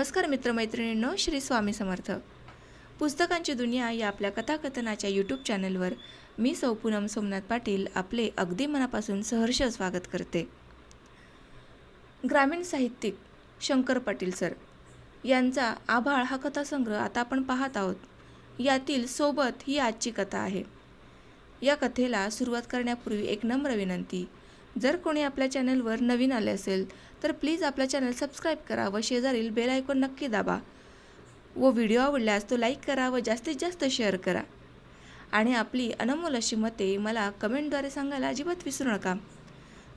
नमस्कार मित्रमैत्रिणींनो श्री स्वामी समर्थ. पुस्तकांची दुनिया या आपल्या कथाकथनाच्या यूट्यूब चॅनलवर मी सौ पूनम सोमनाथ पाटील आपले अगदी मनापासून सहर्ष स्वागत करते. ग्रामीण साहित्यिक शंकर पाटील सर यांचा आभाळ हा कथासंग्रह आता आपण पाहत आहोत. यातील सोबत ही आजची कथा आहे. या कथेला सुरुवात करण्यापूर्वी एक नम्र विनंती जर कोणी आपल्या चॅनलवर नवीन आले असेल तर प्लीज आपला चॅनल सबस्क्राईब करा व शेजारील बेल आयकॉन नक्की दाबा. व व्हिडिओ आवडल्यास तो लाईक करा व जास्तीत जास्त शेअर करा. आणि आपली अनमोल अशी मते मला कमेंटद्वारे सांगायला अजिबात विसरू नका.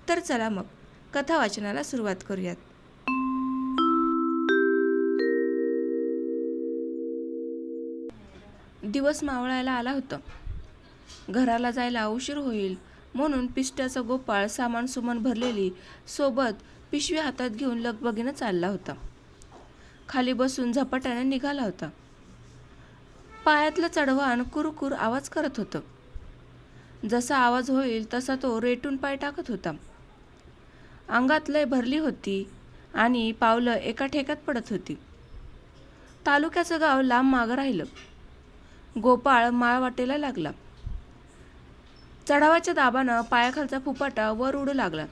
तर चला मग कथा वाचनाला सुरुवात करूयात. दिवस मावळायला आला होता. घराला जायला उशीर होईल. म्हणून पिष्ट्याचा गोपाळ सामान सुमान भरलेली सोबत पिशवी हातात घेऊन लगबगीनं चालला होता. खाली बसून झपाट्याने निघाला होता. पायातलं चढवान कुरकुर आवाज करत होतं. जसा आवाज होईल तसा तो रेटून पाय टाकत होता. अंगात लय भरली होती आणि पावलं एका ठेक्यात पडत होती. तालुक्याचं गाव लांब मागं राहिलं. गोपाळ माळ वाटेला लागला. चढावाच्या दाबानं पायाखालचा फुपाटा वर उडू लागला.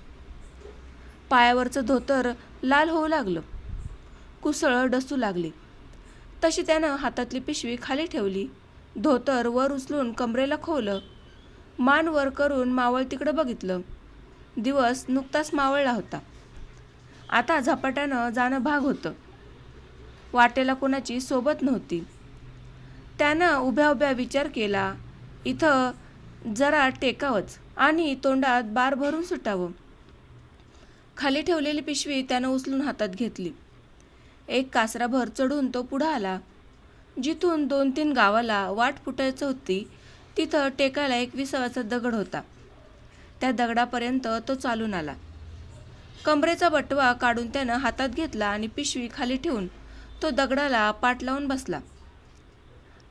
पायावरचं धोतर लाल होऊ लागलं. कुसळ डसू लागली. तशी त्यानं हातातली पिशवी खाली ठेवली. धोतर वर उचलून कमरेला खोवलं. मान वर करून मावळ तिकडं बघितलं. दिवस नुकताच मावळला होता. आता झपाट्यानं जाणं भाग होतं. वाटेला कोणाची सोबत नव्हती. त्यानं उभ्या उभ्या विचार केला इथं जरा टेकावंच आणि तोंडात बार भरून सुटावं. खाली ठेवलेली पिशवी त्यानं उचलून हातात घेतली. एक कासराभर चढून तो पुढं आला. जिथून दोन तीन गावाला वाट फुटायचं होती तिथं टेकायला एक विसावाचा दगड होता. त्या दगडापर्यंत तो चालून आला. कमरेचा बटवा काढून त्यानं हातात घेतला आणि पिशवी खाली ठेवून तो दगडाला पाठ लावून बसला.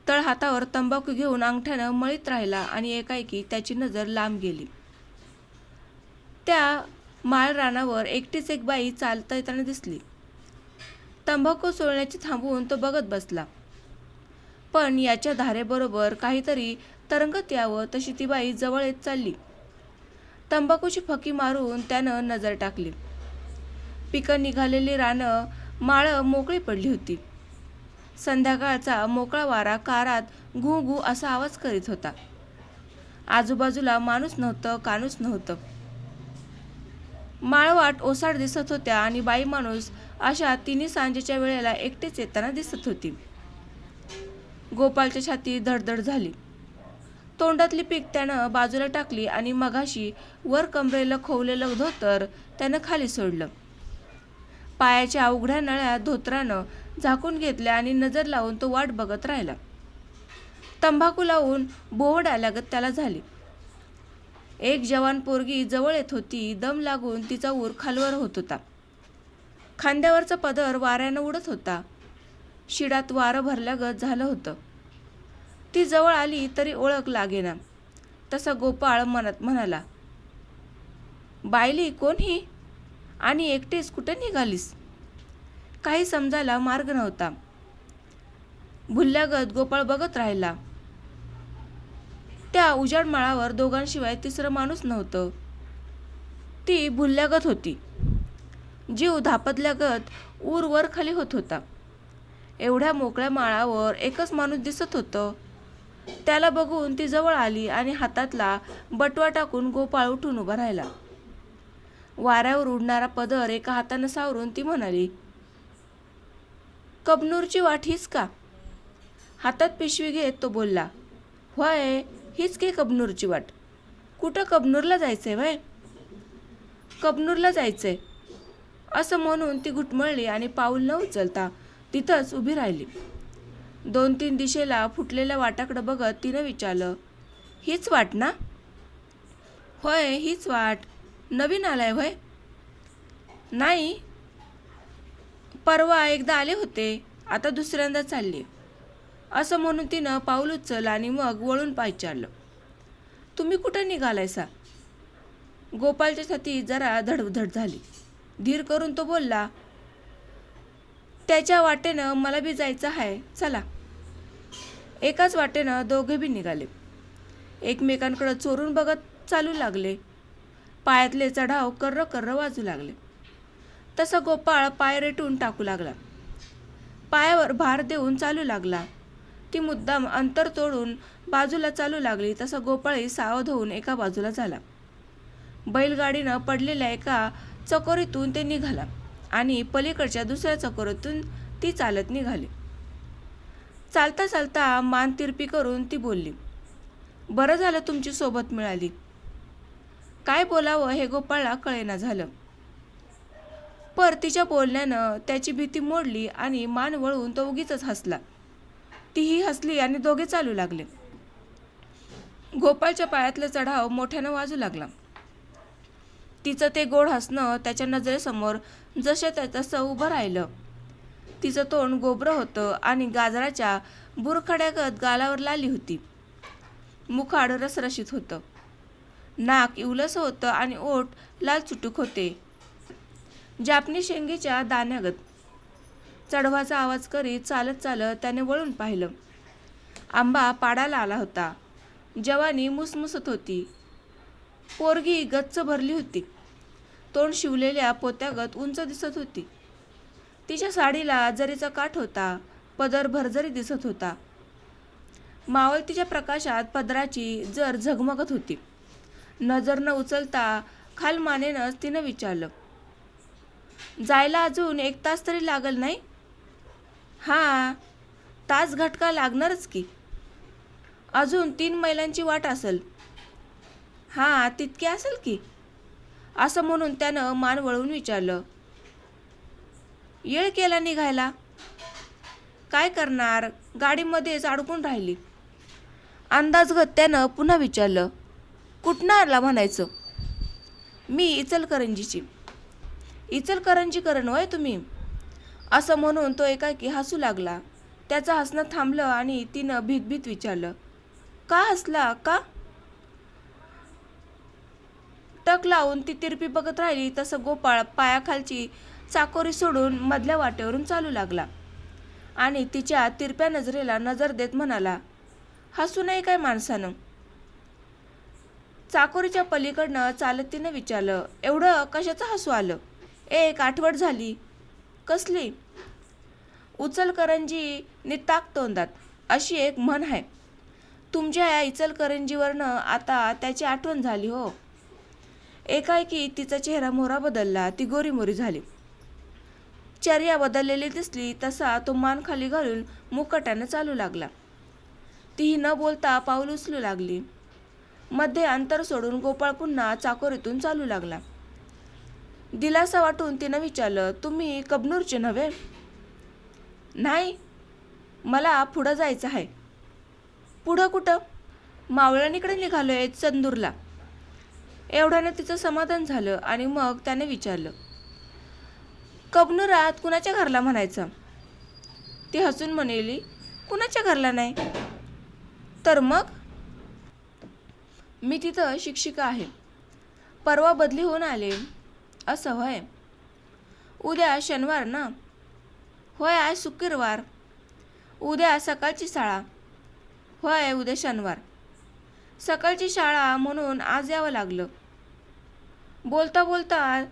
तळ हातावर तंबाखू घेऊन अंगठ्यानं मळीत राहिला आणि एकाएकी त्याची नजर लांब गेली. त्या माळ रानावर एकटीच एक बाई चालता येताना दिसली. तंबाखू सोडण्याची थांबवून तो बघत बसला. पण याच्या धारेबरोबर काहीतरी तरंगत यावं तशी ती बाई जवळ येत चालली. तंबाखूची फकी मारून त्यानं नजर टाकली. पिकं निघालेली रानं माळं मोकळी पडली होती. संध्याकाळचा मोकळा वारा कारात घू घू असा आवाज करीत होता. आजूबाजूला माणूस नव्हतं कानूस नव्हतं. माळवाट ओसाड दिसत होत्या आणि बाई माणूस अशा तिन्ही सांजेच्या वेळेला एकटेच येताना दिसत होती. गोपालच्या छाती धडधड झाली. तोंडातली पीक त्यानं बाजूला टाकली आणि मगाशी वर कमरेला खोवलेलं धोतर त्यानं खाली सोडलं. पायाच्या अवघड्या नळ्या धोत्रानं झाकून घेतल्या आणि नजर लावून तो वाट बघत राहिला. तंबाखू लावून बोवड आल्यागत त्याला झाली. एक जवान पोरगी जवळ येत होती दम लागून तिचा ऊर खालवर होत होता. खांद्यावरचा पदर वाऱ्यानं उडत होता. शिडात वारं भरल्यागत झालं होतं. ती जवळ आली तरी ओळख लागेना. तसा गोपाळ मनात म्हणाला बायली कोण ही? आणि एकटेच कुठे निघालीस? काही समजायला मार्ग नव्हता. भुल्ल्यागत गोपाळ बघत राहिला. त्या उजाड माळावर दोघांशिवाय तिसरं माणूस नव्हतं. ती भुल्ल्यागत होती. जीव धापदल्यागत ऊर वर खाली होत होता. एवढ्या मोकळ्या माळावर एकच माणूस दिसत होतं. त्याला बघून ती जवळ आली आणि हातातला बटवा टाकून गोपाळ उठून उभा राहिला. वाऱ्यावर उडणारा पदर एका हातानं सावरून ती म्हणाली कबनूरची वाट हीच का? हातात पिशवी घेत तो बोलला होय हीच की कबनूरची वाट. कुठं कबनूरला जायचंय वय कबनूरला जायचंय. असं म्हणून ती घुटमळली आणि पाऊल न उचलता तिथंच उभी राहिली. दोन तीन दिशेला फुटलेल्या वाटाकडं बघत तिनं विचारलं हीच वाट ना? होय हीच वाट. नवीन आलाय होय. नाही परवा एकदा आले होते आता दुसऱ्यांदा चालले. असं म्हणून तिनं पाऊल उचल आणि मग वळून पायचारलं तुम्ही कुठं निघालायसा? गोपालच्या छाती जरा धडधड झाली. धीर करून तो बोलला त्याच्या वाटेनं मला बी जायचं आहे चला. एकाच वाटेनं दोघे बी निघाले. एकमेकांकडं चोरून बघत चालू लागले. पायातले चढाव कर्र कर्र वाजू लागले. तसा गोपाळ पाय रेटून टाकू लागला. पायावर भार देऊन चालू लागला. ती मुद्दाम अंतर तोडून बाजूला चालू लागली तसा गोपाळही सावध होऊन एका बाजूला झाला. बैलगाडीनं पडलेल्या एका चकोरीतून ते निघाला आणि पलीकडच्या दुसऱ्या चकोरीतून ती चालत निघाली. चालता चालता मान तिरपी करून ती बोलली बरं झालं तुमची सोबत मिळाली. काय बोलावं हे गोपाळला कळेना झालं. पर तिच्या बोलण्यानं त्याची भीती मोडली आणि मान वळून तो उगीच हसला. तीही हसली आणि दोघे चालू लागले. गोपाळच्या पायातला चढाव मोठ्यानं वाजू लागला. तिचं ते गोड हसणं त्याच्या नजरेसमोर जसे त्या तसं उभं राहिलं. तिचं तोंड गोबरं होतं आणि गाजराच्या बुरखड्यागत गालावर लाली होती. मुखाड रसरशीत होतं. नाक इवलस होतं आणि ओठ लाल चुटूक होते. जापनी शेंगेच्या दाण्यागत. चढवाचा आवाज करीत चालत चालत त्याने वळून पाहिलं. आंबा पाडाला आला होता. जवानी मुसमुसत होती. पोरगी गच्च भरली होती. तोंड शिवलेल्या पोत्यागत उंच दिसत होती. तिच्या साडीला जरीचा काठ होता पदर भरजरी दिसत होता. मावळतीच्या प्रकाशात पदराची जर झगमगत होती. नजर न उचलता खाल मानेनंच तिनं विचारलं जायला अजून एक तास तरी लागल नाही? हां तास घटका लागणारच की. अजून तीन मैलांची वाट असेल. हां तितकी असेल की. असं म्हणून त्यानं मान वळवून विचारलं येळ केला निघायला? काय करणार? गाडीमध्येच अडकून राहिली. अंदाजगत त्यानं पुन्हा विचारलं कुठनं म्हणायचं? मी इचलकरंजीची. इचलकरंजी करण होय तुम्ही? असं म्हणून तो एकाएकी हसू लागला. त्याचं हसणं थांबलं आणि तिनं भीतभीत विचारलं का हसला का? टक लावून ती तिरपी बघत राहिली तसं गोपाळ पायाखालची चाकोरी सोडून मधल्या वाटेवरून चालू लागला. आणि तिच्या तिरप्या नजरेला नजर देत म्हणाला हसू नये काय माणसानं? चाकोरीच्या पलीकडनं चालत तिनं विचारलं एवढं कशाचं हसू आलं? एक आठवड झाली. कसली? उचलकरंजी निताक तोंडात अशी एक म्हण आहे. तुमच्या या इचलकरंजीवरनं आता त्याची आठवण झाली हो. एकाएकी तिचा चेहरा मोहरा बदलला ती गोरीमोरी झाली. चर्या बदललेली दिसली तसा तो मान खाली घालून मुकट्यानं चालू लागला. तीही न बोलता पाऊल उचलू लागली. मध्ये अंतर सोडून गोपाळ पुन्हा चाकोरीतून चालू लागला. दिलासा वाटून तिनं विचारलं तुम्ही कबनूरचे नव्हे? नाही मला पुढं जायचं आहे. पुढं कुठं? मावळणीकडे निघालोय चंदूरला. एवढ्यानं तिचं समाधान झालं आणि मग त्याने विचारलं कबनुरात कुणाच्या घरला म्हणायचं? ती हसून म्हणेली कुणाच्या घरला नाही. तर मग? मी तिथं शिक्षिका आहे. परवा बदली होऊन आले. असं होय. उद्या शनिवार ना? होय आज शुक्रवार. उद्या सकाळची शाळा. होय उद्या शनिवार. सकाळची शाळा म्हणून आज यावं लागलं. बोलता बोलता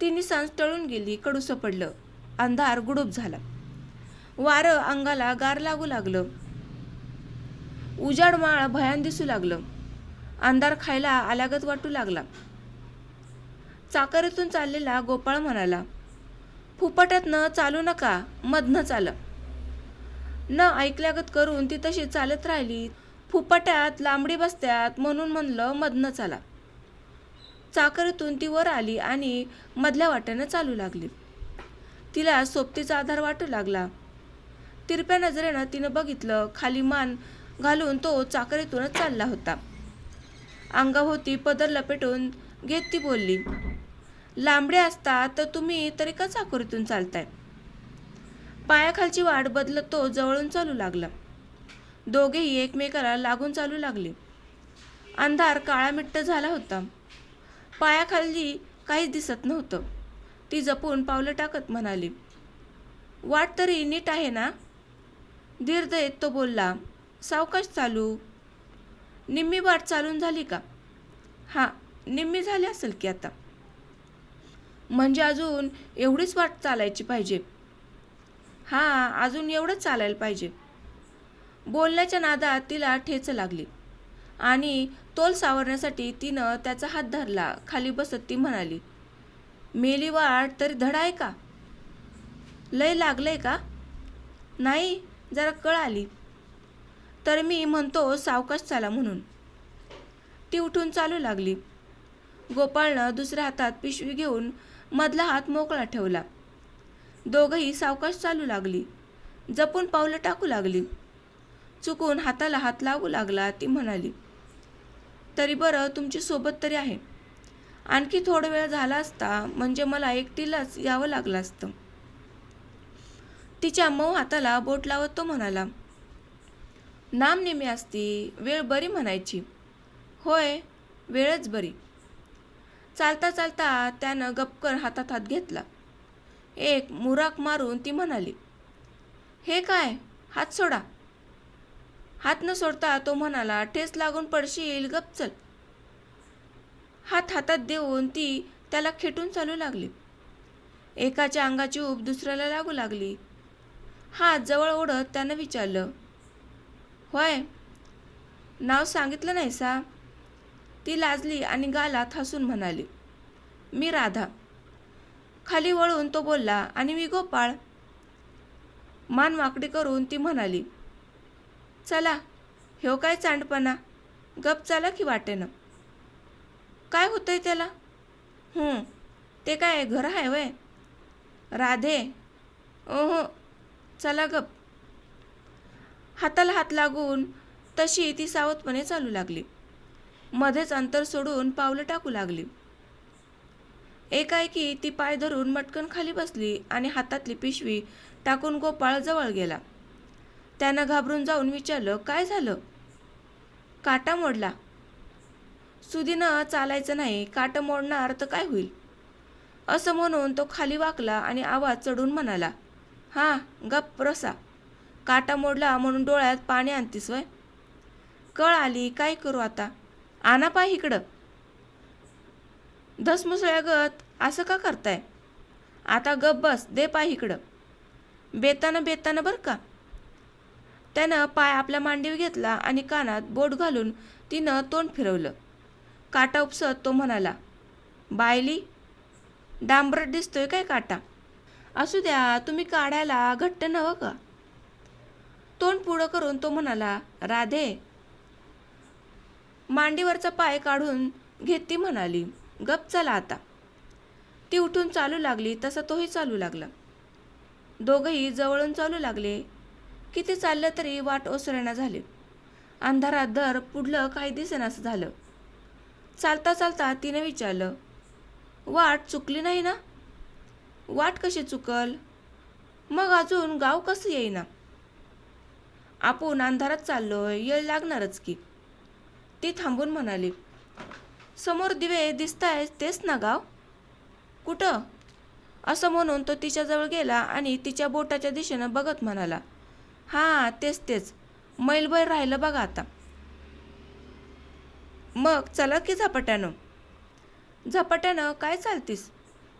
तिने सांज टळून गेली कडूसं पडलं. अंधार गुडूप झाला. वारं अंगाला गार लागू लागलं. उजाड माळ भयान दिसू लागलं. अंधार खायला आल्यागत वाटू लागला. चाकरीतून चाललेला गोपाळ म्हणाला फुपट्यातनं चालू नका मधनं चाल. न ऐकल्यागत करून ती तशी चालत राहिली. फुपट्यात लांबडी बसत्यात म्हणून म्हणलं मधनं चाला. चाकरीतून ती वर आली आणि मधल्या वाट्यानं चालू लागली. तिला सोबतीचा आधार वाटू लागला. तिरप्या नजरेनं तिनं बघितलं खाली मान घालून तो चाकरीतूनच चालला होता. अंगाभोवती पदर लपेटून घेत ती बोलली लांबडे असता तर तुम्ही तरी का चाकोरीतून चालताय? पायाखालची वाट बदलत तो जवळून चालू लागला. दोघेही एकमेकाला लागून चालू लागले. अंधार काळामिट्ट झाला होता. पायाखाली काहीच दिसत नव्हतं. ती जपून पावलं टाकत म्हणाली वाट तरी नीट आहे ना? धीर देत तो बोलला सावकाश चालू. निम्मी वाट चालून झाली का? हां निम्मी झाली असेल की आता. म्हणजे अजून एवढीच वाट चालायची पाहिजे. हां अजून एवढंच चालायला पाहिजे. बोलण्याच्या नादात तिला ठेच लागली. आणि तोल सावरण्यासाठी तिनं त्याचा हात धरला खाली बसत ती म्हणाली मेली वाट तरी धड आहे का? लय लागलंय का? नाही जरा कळ आली. तर मी म्हणतो सावकाश चाला म्हणून. ती उठून चालू लागली. गोपाळनं दुसऱ्या हातात पिशवी घेऊन मधला हात मोकळा ठेवला. दोघंही सावकाश चालू लागली. जपून पावलं टाकू लागली. चुकून हाताला हात लागू लागला ती म्हणाली तरी बरं तुमची सोबत तरी आहे. आणखी थोडा वेळ झाला असता म्हणजे मला एकटीलाच यावं लागलं असतं. तिच्या मऊ हाताला बोट लावत तो म्हणाला नाम नेमी असती वेळ बरी म्हणायची. होय वेळच बरी. चालता चालता त्यानं गपकर हातात हात घेतला. एक मुराक मारून ती म्हणाली हे काय? हात सोडा. हात न सोडता तो म्हणाला ठेस लागून पडशील गपचल हात हातात देऊन ती त्याला खेटून चालू लागली. एकाच्या अंगाची ऊब दुसऱ्याला लागू लागली. हात जवळ ओढत त्यानं विचारलं होय. नाव सांगितलं नाही सा. ती लाजली आणि गालात हसून म्हणाली मी राधा. खाली वळून तो बोलला आणि मी गोपाळ. मान वाकडी करून ती म्हणाली चला ह्यो काय चांडपणा? गप चला की वाटेनं. काय होतंय त्याला? हं ते काय घर आहे वय. राधे. ओहो चला गप. हाताला हात लागून तशी ती सावधपणे चालू लागली. मध्येच अंतर सोडून पावलं टाकू लागली. एकाएकी ती पाय धरून मटकन खाली बसली आणि हातातली पिशवी टाकून गोपाळ जवळ गेला. त्यानं घाबरून जाऊन विचारलं काय झालं? काटा मोडला. सुदीनं चालायचं नाही काटा मोडणार तर काय होईल? असं म्हणून तो खाली वाकला आणि आवाज चढून म्हणाला हां गप्प रसा काटा मोडला म्हणून डोळ्यात पाणी आणतीस वय. कळ आली काय करू आता? आणा पाय इकडं. धसमुसळ्यागत असं का करताय? आता गप बस दे पाय इकडं. बेतानं बेतानं बरं का? त्यानं पाय आपल्या मांडीवर घेतला आणि कानात बोट घालून तिनं तोंड फिरवलं. काटा उपसत तो म्हणाला बायली डांबरट दिसतोय काय काटा? असू द्या तुम्ही काढायला घट्ट नवं का? तोंड पुढं करून तो म्हणाला राधे. मांडीवरचा पाय काढून घेत ती म्हणाली गप चला आता. ती उठून चालू लागली तसा तोही चालू लागला. दोघंही जवळून चालू लागले किती चाललं तरी वाट ओसरेना झाली. अंधारात दर पुढलं काही दिसेनासं झालं. चालता चालता तिने विचारलं वाट चुकली नाही ना? वाट कशी चुकल? मग अजून गाव कसं येईना? आपण अंधारात चाललोय येळ लागणारच की. ती थांबून म्हणाली समोर दिवे दिसताय तेच ना गाव? कुठं? असं म्हणून तो तिच्याजवळ गेला आणि तिच्या बोटाच्या दिशेनं बघत म्हणाला हां तेच तेच. मैलभर राहिलं बघा आता. मग चला की झपाट्यानं. झपाट्यानं? काय चालतीस?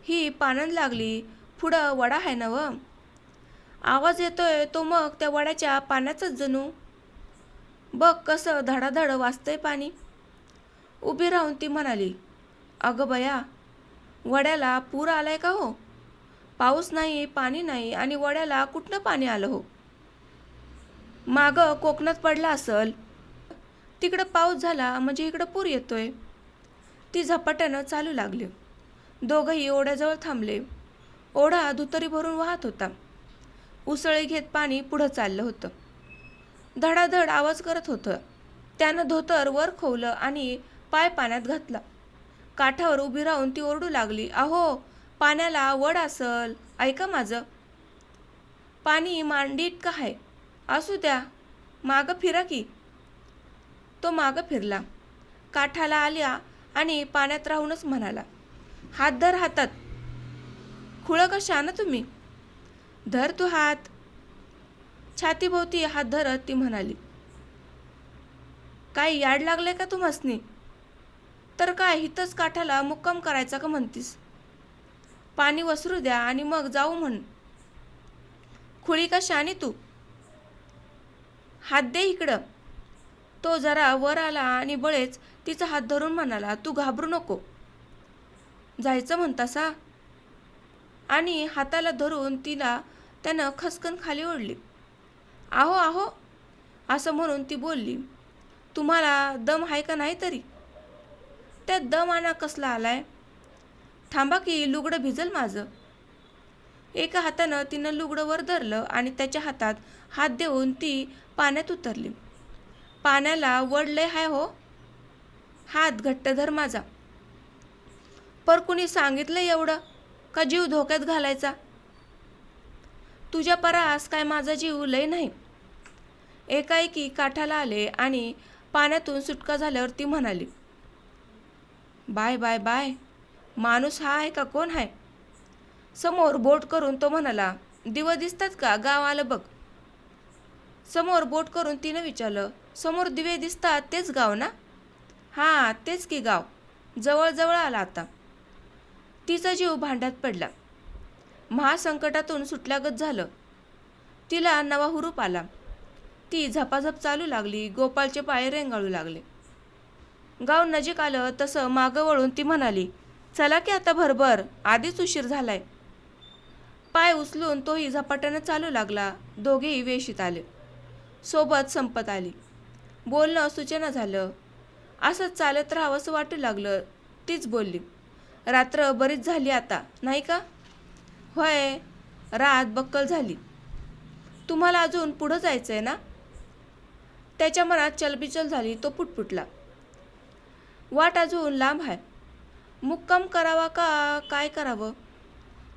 ही पानन लागली. पुढं वडा आहे ना व? आवाज येतोय तो मग त्या वड्याच्या पाण्याचाच जणू. बघ कसं धडाधड वाचतंय पाणी. उभी राहून ती म्हणाली अगं बया वड्याला पूर आलाय का हो? पाऊस नाही पाणी नाही आणि वड्याला कुठनं पाणी आलं हो? मागं कोकणात पडला असल. तिकडं पाऊस झाला म्हणजे इकडं पूर येतोय. ती झपाट्यानं चालू लागली. दोघंही ओढ्याजवळ थांबले. ओढा दुतरी भरून वाहत होता. उसळी घेत पाणी पुढं चाललं होतं. धडाधड आवाज करत होतं. त्यानं धोतर वर खोवलं आणि पाय पाण्यात घातला. काठावर उभी राहून ती ओरडू लागली अहो पाण्याला वड असल. ऐका माझं. पाणी मांडी का आहे असू द्या. मागं फिरा की. तो मागं फिरला. काठाला आल्या आणि पाण्यात राहूनच म्हणाला हात धर हातात. खुळं कशा ना तुम्ही? धर तू हात. छातीभोवती हात धरत ती म्हणाली. काय याड लागले का तू मसनी तर काय हितच काठाला मुक्काम करायचा का म्हणतीस? पाणी वसरू द्या आणि मग जाऊ म्हण. खुळी का शानी तू? हात दे इकडं. तो जरा वर आला आणि बळेच तिचा हात धरून म्हणाला तू घाबरू नको. जायचं म्हणतासा? आणि हाताला धरून तिला त्यानं खसकन खाली ओढली. आहो आहो असं म्हणून ती बोलली तुम्हाला दम आहे का नाही तरी? त्या दम आणा कसला आलाय? थांबा की लुगडं भिजल माझं. एका हातानं तिनं लुगडं वर धरलं आणि त्याच्या हातात हात देऊन ती पाण्यात उतरली. पाण्याला वडलंय हाय हो. हात घट्ट धर माझा. पर कुणी सांगितलं एवढं? का जीव धोक्यात घालायचा? तुझ्या परास काय माझा जीव लय नाही? एकाएकी काठाला आले आणि पाण्यातून सुटका झाल्यावर ती म्हणाली बाय बाय बाय माणूस हा आहे का कोण आहे? समोर बोट करून तो म्हणाला दिव दिसतात का? गाव आलं बघ. समोर बोट करून तिनं विचारलं समोर दिवे दिसतात तेच गाव ना? हां तेच की गाव. जवळजवळ आला आता. तिचा जीव भांड्यात पडला. महासंकटातून सुटल्यागत झालं. तिला नवा हुरूप आला. ती झपाझप चालू लागली गोपाळचे पाय रेंगाळू लागले. गाव नजीक आलं तसं मागं वळून ती म्हणाली चला की आता भरभर आधीच उशीर झालाय. पाय उचलून तोही झपाट्यानं चालू लागला दोघेही वेशीत आले. सोबत संपत आली. बोलणं सूचना झालं. असंच चालत राहावंसं वाटू लागलं तीच बोलली. रात्र बरीच झाली आता नाही का? होय रात बक्कल झाली. तुम्हाला अजून पुढं जायचं आहे ना? त्याच्या मनात चलबिचल झाली तो पुटपुटला. वाट अजून लांब आहे मुक्काम करावा का काय करावं?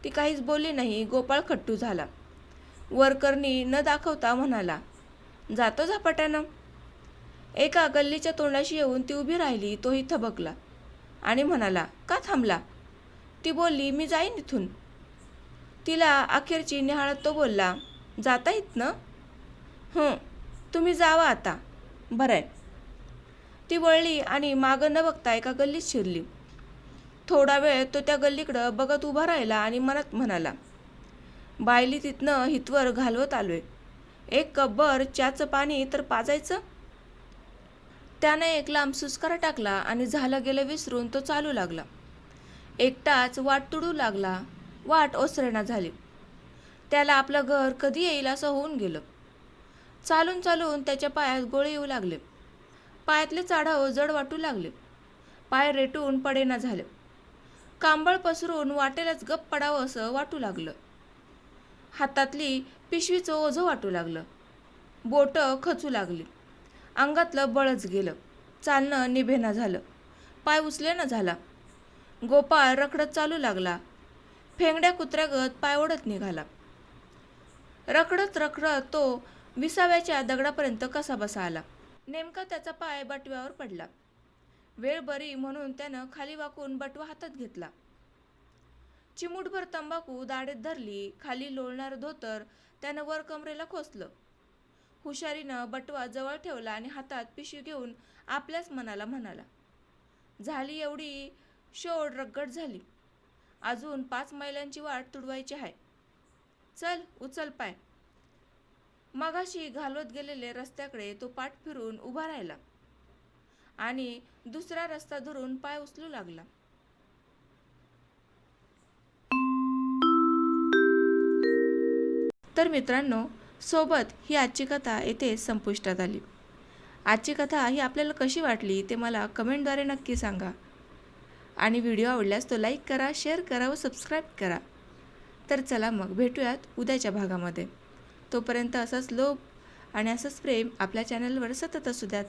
ती काहीच बोलली नाही गोपाळ खट्टू झाला. वरकरणी न दाखवता म्हणाला जातो झपाट्यानं. एका गल्लीच्या तोंडाशी येऊन ती उभी राहिली तोही थबकला आणि म्हणाला का थांबला? ती बोलली मी जाईन इथून. तिला अखेरची निहाळत तो बोलला जाता येत ना? हं तुम्ही जावा आता. बरं आहे ती वळली आणि मागं न बघता एका गल्लीत शिरली. थोडा वेळ तो त्या गल्लीकडं बघत उभा राहिला आणि मनात म्हणाला बायली तिथनं हितवर घालवत आलोय. एक कब्बर च्याचं पाणी तर पाजायचं? त्याने एक लांब सुस्कारा टाकला आणि झालं गेलं विसरून तो चालू लागला. एकटाच वाट तुडू लागला वाट ओसरेना झाली. त्याला आपलं घर कधी येईल असं होऊन गेलं. चालून चालून त्याच्या पायात गोळे येऊ लागले. पायातले चाढाव जड वाटू लागले. पाय रेटून पडेना झाले. कांबळ पसरून वाटेलाच गप पडावं असं वाटू लागलं. हातातली पिशवीचं ओझं वाटू लागलं. बोटं खचू लागली. अंगातलं बळच गेलं. चालणं निभेना झालं. पाय उचलेना झाला. गोपाळ रखडत चालू लागला. फेंगड्या कुत्र्यागत पाय ओढत निघाला. रखडत रखडत तो विसाव्याच्या दगडापर्यंत कसा बसा आला. नेमका त्याचा पाय बटव्यावर पडला. वेळ बरी म्हणून त्यानं खाली वाकून बटवा हातात घेतला. चिमूटभर तंबाखू दाढेत धरली खाली लोळणार धोतर त्यानं वर कमरेला खोचलं हुशारीनं बटवा जवळ ठेवला आणि हातात पिशवी घेऊन आपल्याच मनाला म्हणाला झाली एवढी शोड रगड झाली. अजून पाच मैलांची वाट तुडवायची आहे. चल उचल पाय. मगाशी घालवत गेलेले रस्त्याकडे तो पाठ फिरून उभा राहिला आणि दुसरा रस्ता धरून पाय उचलू लागला. तर मित्रांनो सोबत ही आजची कथा येथे संपुष्टात आली. आजची कथा ही आपल्याला कशी वाटली ते मला कमेंटद्वारे नक्की सांगा. आणि व्हिडिओ आवडल्यास तो लाईक करा शेअर करा व सबस्क्राईब करा. तर चला मग भेटूयात उद्याच्या भागामध्ये. तोपर्यंत असाच लोभ आणि असंच प्रेम आपल्या चॅनलवर सतत असू द्यात.